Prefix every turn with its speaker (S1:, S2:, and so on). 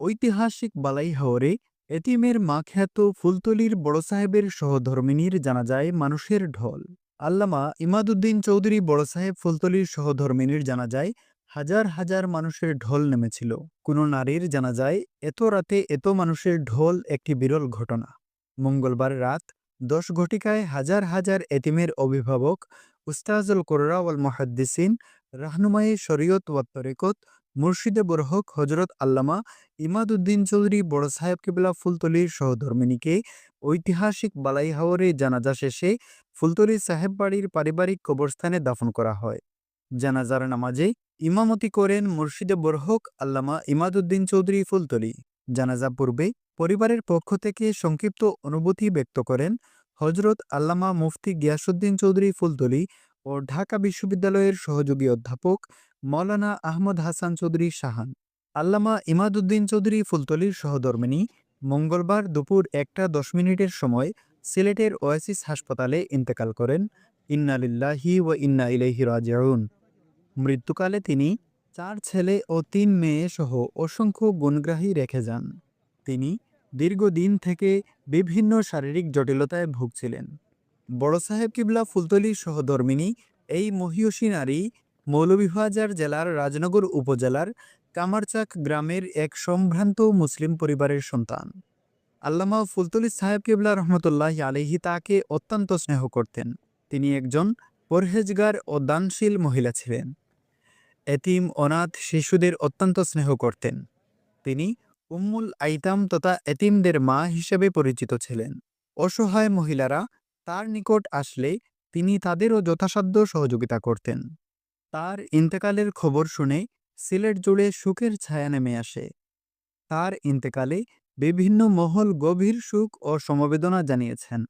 S1: ঐতিহাসিক বালাইহাওরে এতিমের মা খ্যাত ফুলতলির বড় সাহেবের সহধর্মিনীর জানাজায় মানুষের ঢল। আল্লামা ইমাদুদ্দিন চৌধুরী বড় সাহেব ফুলতলির সহধর্মিনীর জানাজায় হাজার হাজার মানুষের ঢল নেমেছিল। কোনো নারীর জানাজায় এত রাতে এত মানুষের ঢল একটি বিরল ঘটনা। মঙ্গলবার রাত দশ ঘটিকায় হাজার হাজার এতিমের অভিভাবক উস্তাজুল কোররা ওয়াল মহাদ্দিসিন রাহনুমাই শরীয়ত ওয়াত তরিকত, মুর্শিদে বরহক হজরত আল্লামা ইমাদুদ্দিন চৌধুরী বড় সাহেব কিবলা ফুলতলির সহধর্মিনীকে ঐতিহাসিক বালাইহাওরে জানাজা শেষে ফুলতলি সাহেব বাড়ির পারিবারিক কবরস্থানে দাফন করা হয়। জানাজার নামাজে ইমামতি করেন মুর্শিদে বরহক আল্লামা ইমাদুদ্দিন চৌধুরী ফুলতলি। জানাজা পূর্বে পরিবারের পক্ষ থেকে সংক্ষিপ্ত অনুভূতি ব্যক্ত করেন হজরত আল্লামা মুফতি গিয়াসুদ্দিন চৌধুরী ফুলতলি ও ঢাকা বিশ্ববিদ্যালয়ের সহযোগী অধ্যাপক মৌলানা আহমদ হাসান চৌধুরী শাহান আল্লামা ইমাদুদ্দিন চৌধুরী ফুলতলির সহধর্মিনী মঙ্গলবার দুপুর একটা দশ মিনিটের সময় সিলেটের ওয়াসিস হাসপাতালে ইন্তেকাল করেন। ইন্নালিল্লাহি ও ইন্না ইলাইহি রাজিউন। মৃত্যুকালে তিনি চার ছেলে ও তিন মেয়ে সহ অসংখ্য গুণগ্রাহী রেখে যান। তিনি দীর্ঘদিন থেকে বিভিন্ন শারীরিক জটিলতায় ভুগছিলেন। বড় সাহেব কিবলা ফুলতলি সহধর্মিনী, এই মহিয়সী নারী মৌলভীবাজার জেলার রাজনগর উপজেলার কামারচাক গ্রামের এক সম্ভ্রান্ত মুসলিম পরিবারের সন্তান। আল্লামা ফুলতলি সাহেব কিবলা রহমতুল্লাহ আলহি তাকে অত্যন্ত স্নেহ করতেন। তিনি একজন পরহেজগার ও দানশীল মহিলা ছিলেন। এতিম অনাথ শিশুদের অত্যন্ত স্নেহ করতেন। তিনি উম্মুল আইতাম তথা এতিমদের মা হিসেবে পরিচিত ছিলেন। অসহায় মহিলারা তার নিকট আসলে তিনি তাদেরও যথাসাধ্য সহযোগিতা করতেন। তার ইন্তেকালের খবর শুনে সিলেট জুড়ে সুখের ছায়া নেমে আসে। তার ইন্তেকালে বিভিন্ন মহল গভীর সুখ ও সমবেদনা জানিয়েছেন।